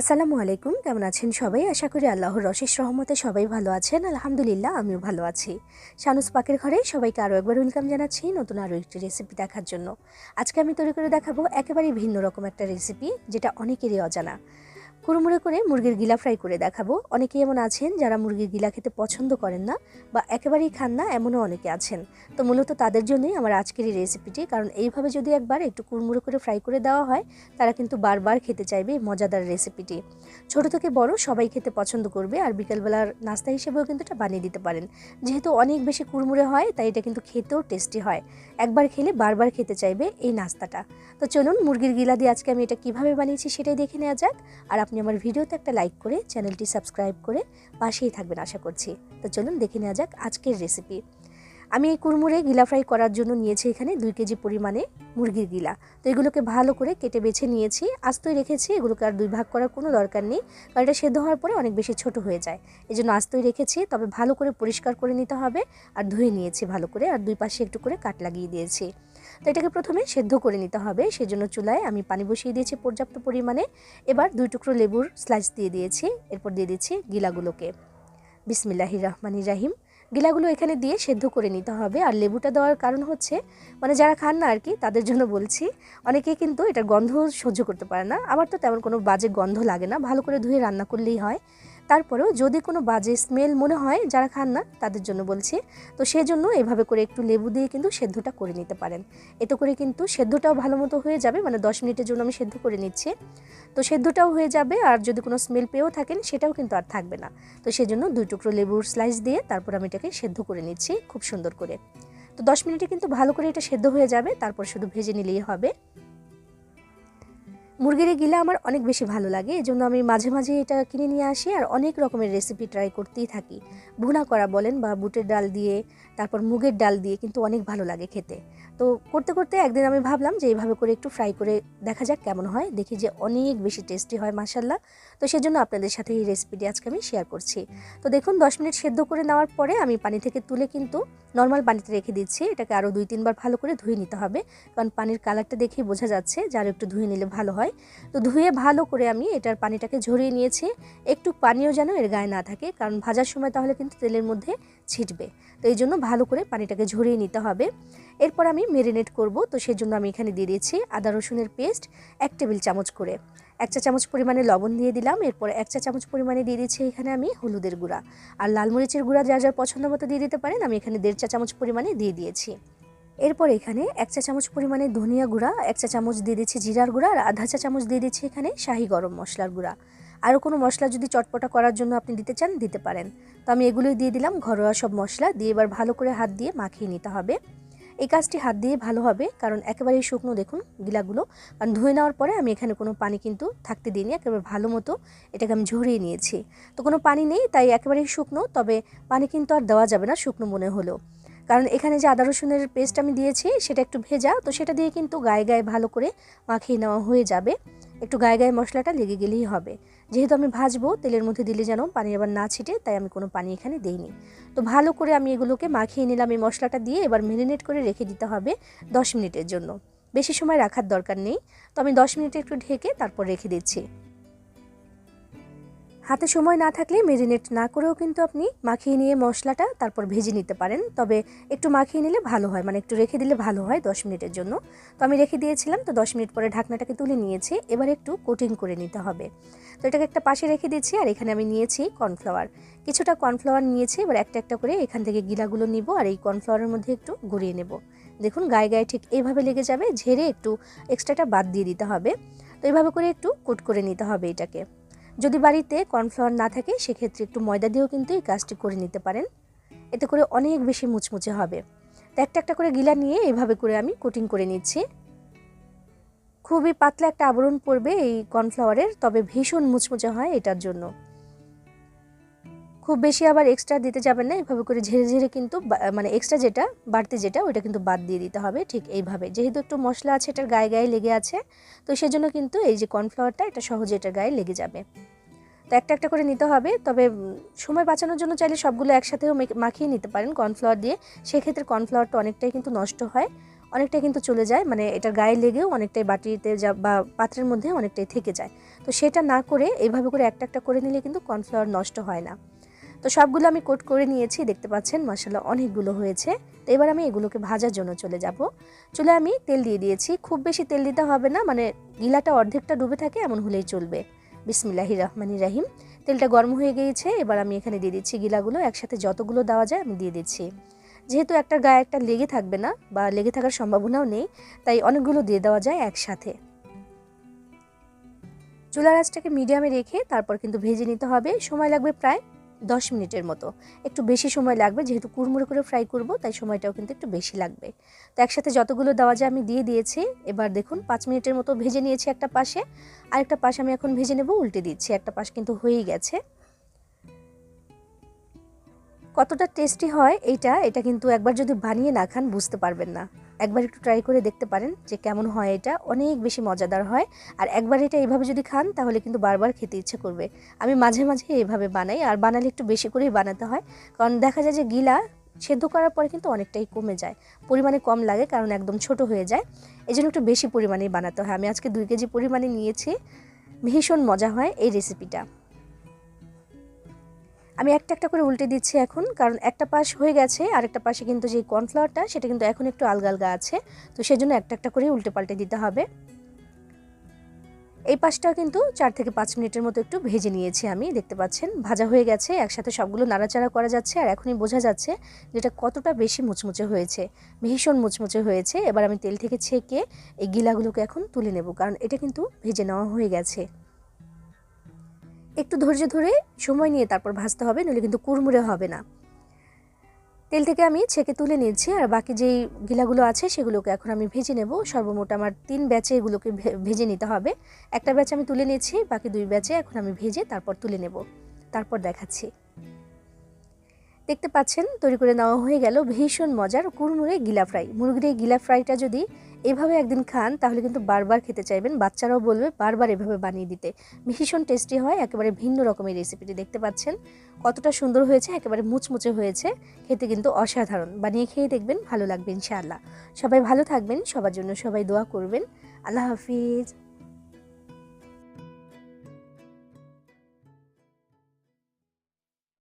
আসসালামু আলাইকুম, কেমন আছেন সবাই? আশা করি আল্লাহর রশেষ রহমতে সবাই ভালো আছেন। আলহামদুলিল্লাহ, আমিও ভালো আছি। শানুস পাকের ঘরে সবাইকে আরও একবার ওয়েলকাম জানাচ্ছি নতুন আরও একটি রেসিপি দেখার জন্য। আজকে আমি তৈরি করে দেখাবো একেবারেই ভিন্ন রকম একটা রেসিপি যেটা অনেকেরই অজানা। কুড়মুড়ে করে মুরগির গিলা ফ্রাই করে দেখাবো। অনেকেই এমন আছেন যারা মুরগির গিলা খেতে পছন্দ করেন না বা একেবারেই খান না, এমনও অনেকে আছেন। তো মূলত তাদের জন্যই আমার আজকের এই রেসিপিটি কারণ এইভাবে যদি একবার একটু কুড়মুড়ে করে ফ্রাই করে দেওয়া হয়, তারা কিন্তু বারবার খেতে চাইবে এই মজাদার রেসিপিটি ছোট থেকে বড় সবাই খেতে পছন্দ করবে আর বিকেলবেলার নাস্তা হিসেবেও কিন্তু এটা বানিয়ে দিতে পারেন। যেহেতু অনেক বেশি কুড়মুড়ে হয়, তাই এটা কিন্তু খেতেও টেস্টি হয়। একবার খেলে বারবার খেতে চাইবে এই নাস্তাটা। তো চলুন মুরগির গিলা দিয়ে আজকে আমি এটা কীভাবে বানিয়েছি সেটাই দেখে নেওয়া যাক। আর আপনি আমার ভিডিওতে একটা লাইক করে চ্যানেলটি সাবস্ক্রাইব করে পাশেই থাকবেন আশা করছি। তো চলুন দেখে নেওয়া যাক আজকের রেসিপি আমি এই কুড়মুড়ে গিলা ফ্রাই করার জন্য নিয়েছি এখানে দুই কেজি পরিমাণে মুরগির গিলা। তো এগুলোকে ভালো করে কেটে বেছে নিয়েছি। আস্তই রেখেছি, এগুলোকে আর দুই ভাগ করার কোনো দরকার নেই, কারণ এটা সেদ্ধ হওয়ার পরে অনেক বেশি ছোট হয়ে যায়। এই জন্য আস্তই রেখেছি, তবে ভালো করে পরিষ্কার করে নিতে হবে, আর ধুয়ে নিয়েছি ভালো করে, আর দুই পাশে একটু করে কাট লাগিয়ে দিয়েছি। তো এটাকে প্রথমে সেদ্ধ করে নিতে হবে। সেজন্য চুলায় আমি পানি বসিয়ে দিয়েছি পর্যাপ্ত পরিমাণে। এবার দুই টুকরো লেবুর স্লাইস দিয়ে দিয়েছি। এরপর দিয়ে দিচ্ছি গিলাগুলোকে। বিসমিল্লাহির রহমানির রাহিম। গিলাগুলো এখানে দিয়ে সেদ্ধ করে নিতে হবে। আর লেবুটা দেওয়ার কারণ হচ্ছে মানে যারা খান না আর কি তাদের জন্য বলছি, অনেকে কিন্তু এটার গন্ধ সহ্য করতে পারে না। আমার তো তেমন কোনো বাজে গন্ধ লাগে না। ভালো করে ধুয়ে রান্না করলেই হয়। তারপরেও যদি কোনো বাজে স্মেল মনে হয় যারা খান না, তাদের জন্য বলছি। তো সেজন্য এভাবে করে একটু লেবু দিয়ে কিন্তু সেদ্ধটা করে নিতে পারেন। এতে করে কিন্তু সেদ্ধটাও ভালো মতো হয়ে যাবে মানে দশ মিনিটের জন্য আমি সেদ্ধ করে নিচ্ছি। তো সেদ্ধটাও হয়ে যাবে আর যদি কোনো স্মেল পেয়েও থাকেন, সেটাও কিন্তু আর থাকবে না। তো সেজন্য দুই টুকরো লেবুর স্লাইস দিয়ে তারপর আমি এটাকে সেদ্ধ করে নিচ্ছি খুব সুন্দর করে। তো দশ মিনিটে কিন্তু ভালো করে এটা সেদ্ধ হয়ে যাবে, তারপর শুধু ভেজে নিলেই হবে। মুরগির গিলা আমার অনেক বেশি ভালো লাগে এই জন্য আমি মাঝে মাঝে এটা কিনে নিয়ে আসি আর অনেক রকমের রেসিপি ট্রাই করতেই থাকি। ভুনা করা বলেন বা বুটের ডাল দিয়ে, তারপর মুগের ডাল দিয়ে কিন্তু অনেক ভালো লাগে খেতে। তো করতে করতে একদিন আমি ভাবলাম যে এইভাবে করে একটু ফ্রাই করে দেখা যাক কেমন হয়, দেখি যে অনেক বেশি টেস্টি হয় মাসাল্লাহ তো সেজন্য আপনাদের সাথে এই রেসিপিটি আজকে আমি শেয়ার করছি। তো দেখুন, দশ মিনিট সেদ্ধ করে নেওয়ার পরে আমি পানি থেকে তুলে কিন্তু নর্মাল পানিতে রেখে দিচ্ছি। এটাকে আরও দুই তিনবার ভালো করে ধুয়ে নিতে হবে, কারণ পানির কালারটা দেখেই বোঝা যাচ্ছে যে আরও একটু ধুয়ে নিলে ভালো হয়। তো ধুয়ে ভালো করে আমি এটার পানিটাকে ঝরিয়ে নিয়েছি। একটু পানিও যেন এর গায়ে না থাকে, কারণ ভাজার সময় তাহলে কিন্তু তেলের মধ্যে ছিটবে। তো এই জন্য ভালো করে পানিটাকে ঝরিয়ে নিতে হবে। এরপর আমি মেরিনেট করব। তো সেজন্য আমি এখানে দিয়ে দিয়েছি আদা, রসুনের পেস্ট এক টেবিল চামচ করে। এক চা চামচ পরিমাণে লবণ দিয়ে দিলাম। এরপর এক চা চামচ পরিমাণে দিয়ে দিচ্ছি এখানে আমি হলুদের গুঁড়া। আর লাল মরিচের গুঁড়া যা যার পছন্দ মতো দিয়ে দিতে পারেন, আমি এখানে দেড় চা চামচ পরিমাণে দিয়ে দিয়েছি। এরপর এখানে এক চা চামচ পরিমাণে ধনিয়া গুঁড়া, এক চা চামচ দিয়ে দিচ্ছি জিরার গুঁড়া আর আধা চা চামচ দিয়ে দিচ্ছি এখানে শাহি গরম মশলার গুঁড়া। আরও কোনো মশলা যদি চটপটা করার জন্য আপনি দিতে চান, দিতে পারেন। তো আমি এগুলোই দিয়ে দিলাম, ঘরোয়া সব মশলা দিয়ে এবার ভালো করে হাত দিয়ে মাখিয়ে নিতে হবে। এই কাজটি হাত দিয়ে ভালো হবে, কারণ একেবারেই শুকনো দেখুন গিলাগুলো। কারণ ধুয়ে নেওয়ার পরে আমি এখানে কোনো পানি কিন্তু থাকতে দিইনি, একেবারে ভালো মতো এটাকে আমি ঝরিয়ে নিয়েছি। তো কোনো পানি নেই, তাই একেবারেই শুকনো, তবে পানি কিন্তু আর দেওয়া যাবে না শুকনো মনে হলেও। কারণ এখানে যে আদা রসুনের পেস্ট আমি দিয়েছি, সেটা একটু ভেজা, তো সেটা দিয়ে কিন্তু গায়ে গায়ে ভালো করে মাখিয়ে নেওয়া হয়ে যাবে। একটু গায়ে গায়ে মশলাটা লেগে গেলেই হবে। যেহেতু আমি ভাজবো, তেলের মধ্যে দিলে যেন পানি আবার না ছিটে, তাই আমি কোনো পানি এখানে দিইনি। তো ভালো করে আমি এগুলোকে মাখিয়ে নিলাম এই মশলাটা দিয়ে, এবার মেরিনেট করে রেখে দিতে হবে দশ মিনিটের জন্য। বেশি সময় রাখার দরকার নেই। তো আমি দশ মিনিট একটু ঢেকে তারপর রেখে দিচ্ছি। হাতে সময় না থাকলে মেরিনেট না করেও কিন্তু আপনি মাখিয়ে নিয়ে মশলাটা তারপর ভেজে নিতে পারেন। তবে একটু মাখিয়ে নিলে ভালো হয় মানে একটু রেখে দিলে ভালো হয় দশ মিনিটের জন্য। তো আমি রেখে দিয়েছিলাম, তো দশ মিনিট পরে ঢাকনাটাকে তুলে নিয়েছি। এবার একটু কোটিং করে নিতে হবে। তো এটাকে একটা পাশে রেখে দিচ্ছি আর এখানে আমি নিয়েছি কর্নফ্লাওয়ার কিছুটা কর্নফ্লাওয়ার নিয়েছি, এবার একটা একটা করে এখান থেকে গিলাগুলো নিব, আর এই কর্নফ্লাওয়ারের মধ্যে একটু গড়িয়ে নেব। দেখুন, গায়ে গায়ে ঠিক এইভাবে লেগে যাবে, ঝেড়ে একটু এক্সট্রাটা বাদ দিয়ে দিতে হবে। তো এইভাবে করে একটু কোট করে নিতে হবে এটাকে। যদি বাড়িতে কর্নফ্লাওয়ার না থাকে, সেক্ষেত্রে একটু ময়দা দিয়েও কিন্তু এই কাজটি করে নিতে পারেন। এতে করে অনেক বেশি মুচমুচে হবে। তো একটা একটা করে গিলা নিয়ে এভাবে করে আমি কোটিং করে নিচ্ছি। খুবই পাতলা একটা আবরণ পড়বে এই কর্নফ্লাওয়ারের তবে ভীষণ মুচমুচে হয় এটার জন্য। খুব বেশি আবার এক্সট্রা দিতে যাবেন না, এভাবে করে ঝেড়ে ঝেড়ে কিন্তু মানে এক্সট্রা যেটা, বাড়তি যেটা, ওইটা কিন্তু বাদ দিয়ে দিতে হবে, ঠিক এইভাবে। যেহেতু একটু মশলা আছে, এটার গায়ে গায়ে লেগে আছে, তো সেজন্য কিন্তু এই যে কর্নফ্লাওয়ারটা, এটা সহজে এটার গায়ে লেগে যাবে। তো একটা একটা করে নিতে হবে, তবে সময় বাঁচানোর জন্য চাইলে সবগুলো একসাথেও মাখিয়ে নিতে পারেন কর্নফ্লাওয়ার দিয়ে। সেক্ষেত্রে কর্নফ্লাওয়ারটা অনেকটাই কিন্তু নষ্ট হয়, অনেকটাই কিন্তু চলে যায় মানে এটার গায়ে লেগেও অনেকটাই বাটিতে যা, বা পাত্রের মধ্যে অনেকটাই থেকে যায়। তো সেটা না করে এইভাবে করে একটা একটা করে নিলে কিন্তু কর্নফ্লাওয়ার নষ্ট হয় না। তো সবগুলো আমি কোট করে নিয়েছি, দেখতে পাচ্ছেন মশলা অনেকগুলো হয়েছে। তো এবার আমি এগুলোকে ভাজার জন্য চলে যাব। চলে আমি তেল দিয়ে দিয়েছি, খুব বেশি তেল দিতে হবে না মানে গিলাটা অর্ধেকটা ডুবে থাকে, এমন হলেই চলবে। বিসমিল্লাহি রহমানি রাহিম। তেলটা গরম হয়ে গিয়েছে, এবার আমি এখানে দিয়ে দিচ্ছি গিলাগুলো, একসাথে যতগুলো দেওয়া যায় আমি দিয়ে দিচ্ছি। যেহেতু একটা গায়ে একটা লেগে থাকবে না, বা লেগে থাকার সম্ভাবনাও নেই, তাই অনেকগুলো দিয়ে দেওয়া যায় একসাথে। চুলার আঁচটাকে মিডিয়ামে রেখে তারপর কিন্তু ভেজে নিতে হবে, সময় লাগবে প্রায় দশ মিনিটের মতো। একটু বেশি সময় লাগবে, যেহেতু কুড়মুড়ো করে ফ্রাই করব, তাই সময়টাও কিন্তু একটু বেশি লাগবে। তো একসাথে যতগুলো দেওয়া যায় আমি দিয়ে দিয়েছি। এবার দেখুন, পাঁচ মিনিটের মতো ভেজে নিয়েছি একটা পাশে। আরেকটা পাশ আমি এখন ভেজে নেব, উল্টে দিচ্ছি। একটা পাশ কিন্তু হয়েই গেছে। কতটা টেস্টি হয় এইটা, এটা কিন্তু একবার যদি বানিয়ে না খান, বুঝতে পারবেন না। একবার একটু ট্রাই করে দেখতে পারেন যে কেমন হয় এটা। অনেক বেশি মজাদার হয়। আর একবার এটা এইভাবে যদি খান, তাহলে কিন্তু বারবার খেতে ইচ্ছে করবে। আমি মাঝে মাঝে এইভাবে বানাই, আর বানালে একটু বেশি করেই বানাতে হয়। কারণ দেখা যায় যে গিলা সেদ্ধ করার পরে কিন্তু অনেকটাই কমে যায়। পরিমাণে কম লাগে, কারণ একদম ছোট হয়ে যায়। এই জন্য একটু বেশি পরিমাণেই বানাতে হয়। আমি আজকে দুই কেজি পরিমাণে নিয়েছি। ভীষণ মজা হয় এই রেসিপিটা আমি একটা একটা করে উল্টে দিচ্ছি এখন, কারণ একটা পাশ হয়ে গেছে, আরেকটা পাশে কিন্তু যে কর্নফ্লাওয়ারটা, সেটা কিন্তু এখন একটু আলগা আলগা আছে। তো সেজন্য একটা একটা করে উল্টে পাল্টে দিতে হবে। এই পাশটা কিন্তু চার থেকে পাঁচ মিনিটের মতো একটু ভেজে নিয়েছি আমি, দেখতে পাচ্ছেন? ভাজা হয়ে গেছে, একসাথে সবগুলো নাড়াচাড়া করা যাচ্ছে, আর এখনই বোঝা যাচ্ছে যেটা কতটা বেশি মুচমুচে হয়েছে। ভীষণ মুচমুচে হয়েছে, এবার আমি তেল থেকে ছেঁকে এই গিলাগুলোকে এখন তুলে নেব, কারণ এটা কিন্তু ভেজে নেওয়া হয়ে গেছে। একটু ধৈর্য ধরে সময় নিয়ে তারপর ভাজতে হবে, নইলে কিন্তু কুড়মুড়ে হবে না। তেল থেকে আমি ছেঁকে তুলে নিয়েছি, আর বাকি যেই গিলাগুলো আছে সেগুলোকে এখন আমি ভেজে নেব। সর্বমোট আমার তিন ব্যাচে এগুলোকে ভেজে নিতে হবে। একটা ব্যাচ আমি তুলে নিয়েছি, বাকি দুই ব্যাচে এখন আমি ভেজে তারপর তুলে নেব। তারপর দেখাচ্ছি। দেখতে পাচ্ছেন, তৈরি করে নেওয়া হয়ে গেল ভীষণ মজার কুড়মুড়ে গিলা ফ্রাই। মুরগির এই গিলা ফ্রাইটা যদি এভাবে একদিন খান, তাহলে কিন্তু বারবার খেতে চাইবেন। বাচ্চারাও বলবে, বারবার এভাবে বানিয়ে দিতে। ভীষণ টেস্টি হয়, একেবারে ভিন্ন রকমের রেসিপিটি দেখতে পাচ্ছেন। কতটা সুন্দর হয়েছে, একেবারে মুচমুচে হয়েছে, খেতে কিন্তু অসাধারণ। বানিয়ে খেয়ে দেখবেন, ভালো লাগবে ইনশাআল্লাহ। সবাই ভালো থাকবেন, সবার জন্য সবাই দোয়া করবেন। আল্লাহ হাফিজ।